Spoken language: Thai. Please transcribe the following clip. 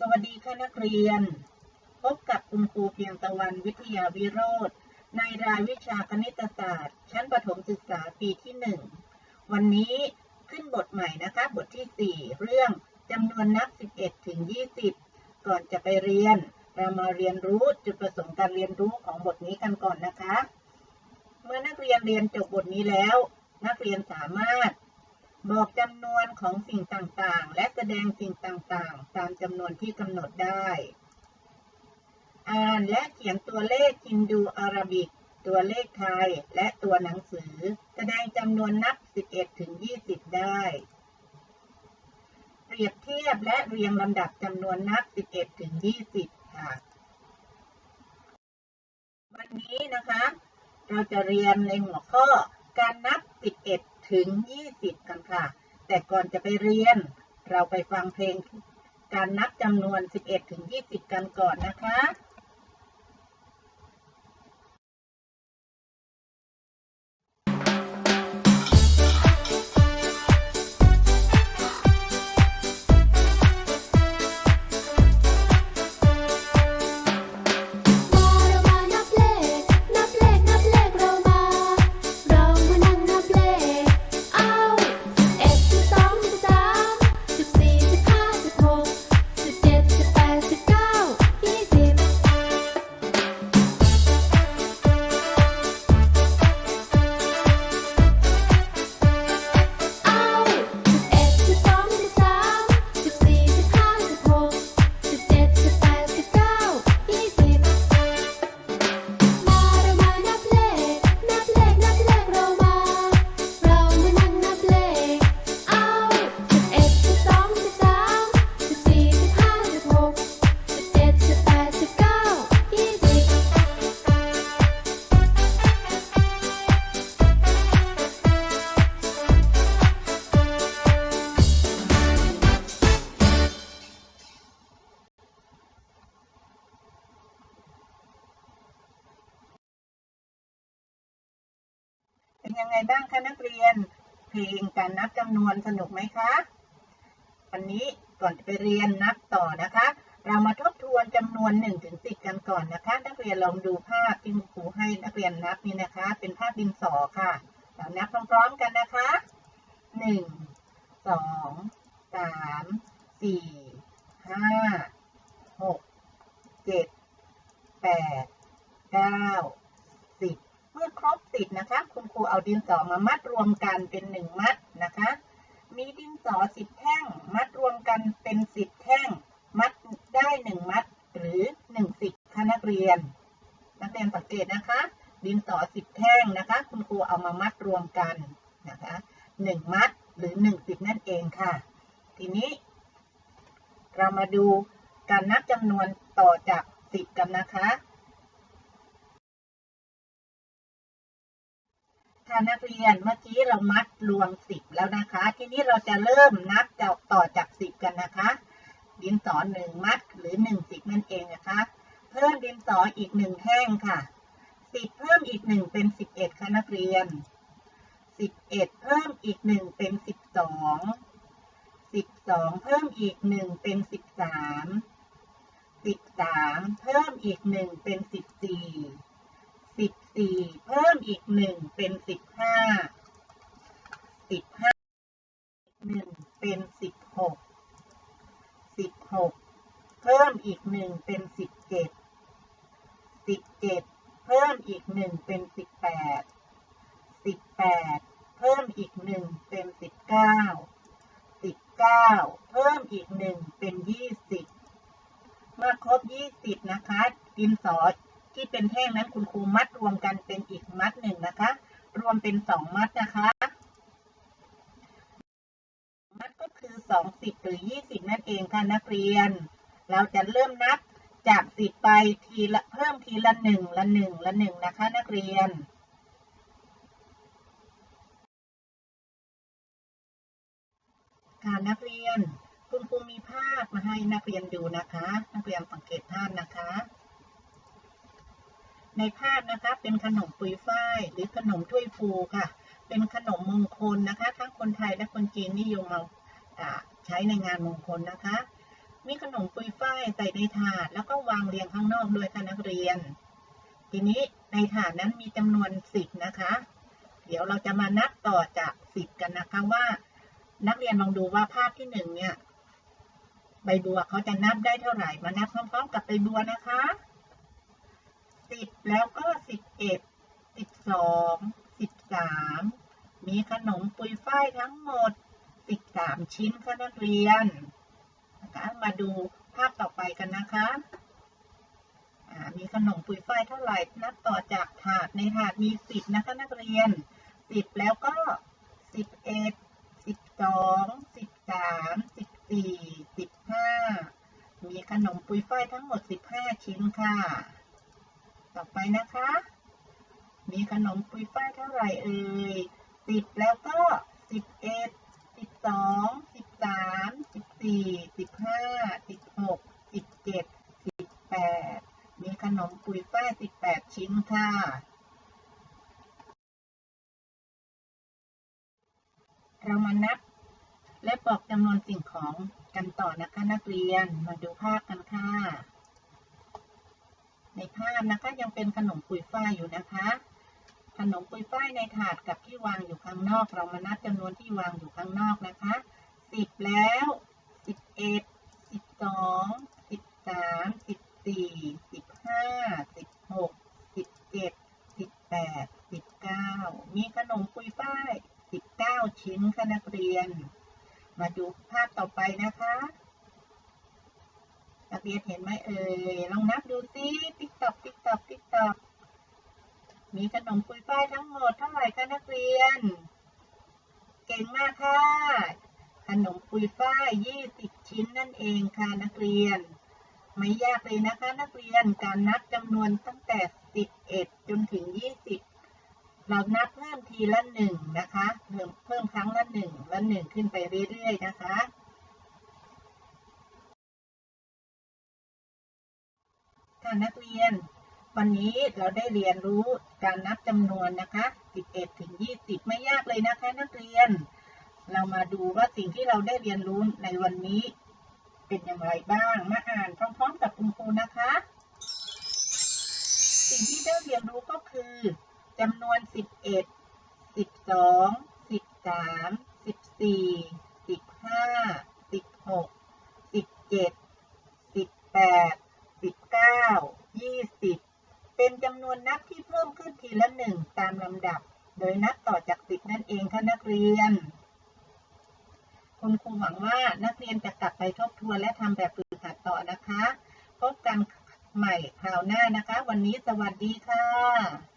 สวัสดีค่ะนักเรียน พบกับคุณครูเพียงตะวันวิทยาวิโรธในรายวิชาคณิตศาสตร์ ชั้นประถมศึกษาปีที่หนึ่งวันนี้ขึ้นบทใหม่นะคะ บทที่ 4 เรื่องจำนวนนับ 11 ถึง 20 ก่อนจะไปเรียน เรามาเรียนรู้จุดประสงค์การเรียนรู้ของบทนี้กันก่อนนะคะ เมื่อนักเรียนเรียนจบบทนี้แล้ว นักเรียนสามารถ บอกจำนวนของสิ่งต่างๆ และแสดงสิ่งต่างๆ ตามจำนวนที่กำหนดได้ อ่านและเขียนตัวเลขฮินดูอาราบิก ตัวเลขไทย และตัวหนังสือ แสดงจำนวนนับ 11 ถึง 20 ได้ เปรียบเทียบและเรียงลำดับจำนวนนับ 11 ถึง 20 ค่ะ วันนี้นะคะ เราจะเรียนในหัวข้อการนับ 11 ถึง 20 กันค่ะ แต่ก่อนจะไปเรียน เราไปฟังเพลงการนับจำนวน 11 ถึง 20 กันก่อนนะคะ ยังไงบ้างคะนักเรียน เพลงการนับจำนวนสนุกไหมคะ วันนี้ก่อนจะไปเรียนนับต่อนะคะ เรามาทบทวนจำนวน1ถึง10 กันก่อนนะคะ นักเรียนลองดูภาพที่ครูให้นักเรียนนับนี่นะคะ เป็นภาพดินสอค่ะเรานับพร้อมๆกันนะคะ 1 2 3 4 5 6 7 8 9 เมื่อครบสิบนะคะ คุณครูเอาดินสอมามัดรวมกันเป็นหนึ่งมัดนะคะ มีดินสอสิบแท่ง มัดรวมกันเป็นสิบแท่ง มัดได้หนึ่งมัดหรือหนึ่งสิบค่ะนักเรียน นักเรียนสังเกตนะคะ ดินสอสิบแท่งนะคะ คุณครูเอามามัดรวมกันนะคะหนึ่งมัดหรือหนึ่งสิบนั่นเองค่ะ ทีนี้ เรามาดูการนับจำนวนต่อจากสิบกันนะคะ ค่ะนักเรียนเมื่อกี้เรามัดรวมสิบแล้วนะคะ ทีนี้เราจะเริ่มนับจากต่อจากสิบกันนะคะดินสอหนึ่งมัดหรือหนึ่งสิบนั่นเองนะคะ เพิ่มดินสออีกหนึ่งแท่งค่ะสิบเพิ่มอีกหนึ่งเป็นสิบเอ็ดค่ะนักเรียนสิบเอ็ดเพิ่มอีกหนึ่งเป็นสิบสองสิบสองเพิ่มอีกหนึ่งเป็นสิบสามสิบสามเพิ่มอีกหนึ่งเป็นสิบสี่ สิบสี่เพิ่มอีกหนึ่งเป็นสิบห้าสิบห้าหนึ่งเป็นสิบหกสิบหกเพิ่มอีกหนึ่งเป็นสิบเจ็ดสิบเจ็ดเพิ่มอีกหนึ่งเป็นสิบแปดสิบแปดเพิ่มอีกหนึ่งเป็นสิบเก้าสิบเก้าเพิ่มอีกหนึ่งเป็นยี่สิบเมื่อครบ20นะคะดินสอ ที่เป็นแท่งนั้นคุณครูมัดรวมกันเป็นอีกมัดหนึ่งนะคะ รวมเป็น2มัดนะคะ มัดก็คือ20หรือ20นั่นเองค่ะนักเรียน เราจะเริ่มนับจาก10ไปทีละเพิ่มทีละ1ละ1ละ1นะคะ นักเรียนค่ะนักเรียน คุณครูมีภาพมาให้นักเรียนดูนะคะ นักเรียนสังเกตภาพนะคะ ในภาพนะคะเป็นขนมปุยฝ้ายหรือขนมถ้วยฟูค่ะ เป็นขนมมงคลนะคะ ทั้งคนไทยและคนจีนนิยมมาอ่าใช้ในงานมงคลนะคะ มีขนมปุยฝ้ายใส่ในถาด แล้วก็วางเรียงข้างนอกด้วยค่ะนักเรียน ทีนี้ในถาดนั้นมีจำนวนสิบนะคะ เดี๋ยวเราจะมานับต่อจากสิบกันนะคะว่า นักเรียนลองดูว่าภาพที่หนึ่งเนี่ยใบบัวเขาจะนับได้เท่าไหร่มานับพร้อมๆกับใบบัวนะคะ สิบแล้วก็สิบเอ็ดสิบสองสิบสามมีขนมปุยฝ้ายทั้งหมดสิบสามชิ้นค่ะนักเรียนนะคะมาดูภาพต่อไปกันนะคะมีขนมปุยฝ้ายเท่าไหร่นับต่อจากถาดในถาดมีสิบนะคะนักเรียนสิบแล้วก็สิบเอ็ดสิบสองสิบสามสิบสี่สิบห้ามีขนมปุยฝ้ายทั้งหมดสิบห้าชิ้นค่ะ ต่อไปนะคะ มีขนมปุยฝ้ายเท่าไหร่เอ่ยสิบแล้วก็สิบเอ็ดสิบสองสิบสามสิบสี่สิบห้าสิบหกสิบเจ็ดสิบแปดมีขนมปุยฝ้ายสิบแปดชิ้นค่ะเรามานับและบอกจำนวนสิ่งของกันต่อนะคะนักเรียนมาดูภาพกันค่ะ ในภาพนะคะยังเป็นขนมปุยฝ้ายอยู่นะคะ ขนมปุยฝ้ายในถาดกับที่วางอยู่ข้างนอก เรามานับจำนวนที่วางอยู่ข้างนอกนะคะสิบแล้วสิบเอ็ดสิบสองสิบสามสิบสี่สิบห้าสิบหกสิบเจ็ดสิบแปดสิบเก้ามีขนมปุยฝ้ายสิบเก้าชิ้นค่ะนักเรียน มาดูภาพต่อไปนะคะ นักเรียนเห็นไหมเอ่ยลองนับดูซิติ๊กตอกติ๊กตอกติ๊กตอกมีขนมปุยฝ้ายทั้งหมดเท่าไหร่คะนักเรียน เก่งมากค่ะขนมปุยฝ้าย20ชิ้นนั่นเองค่ะนักเรียน ไม่ยากเลยนะคะนักเรียนการนับจำนวนตั้งแต่11จนถึง20เรานับเพิ่มทีละหนึ่งนะคะเพิ่มเพิ่มครั้งละหนึ่งละหนึ่งขึ้นไปเรื่อยๆนะคะ ค่ะนักเรียน วันนี้เราได้เรียนรู้การนับจำนวนนะคะ 11 ถึง 20 ไม่ยากเลยนะคะนักเรียน เรามาดูว่าสิ่งที่เราได้เรียนรู้ในวันนี้ เป็นอย่างไรบ้าง มาอ่านพร้อมๆกับคุณครูนะคะ สิ่งที่ได้เรียนรู้ก็คือจำนวน 11 12 13 14 15 16 17 18 19 20 เป็นจำนวนนับที่เพิ่มขึ้นทีละหนึ่งตามลำดับ โดยนับต่อจากสิบนั่นเองค่ะนักเรียน คุณครูหวังว่านักเรียนจะกลับไปทบทวนและทำแบบฝึกหัดต่อนะคะ พบกันใหม่คราวหน้านะคะ วันนี้สวัสดีค่ะ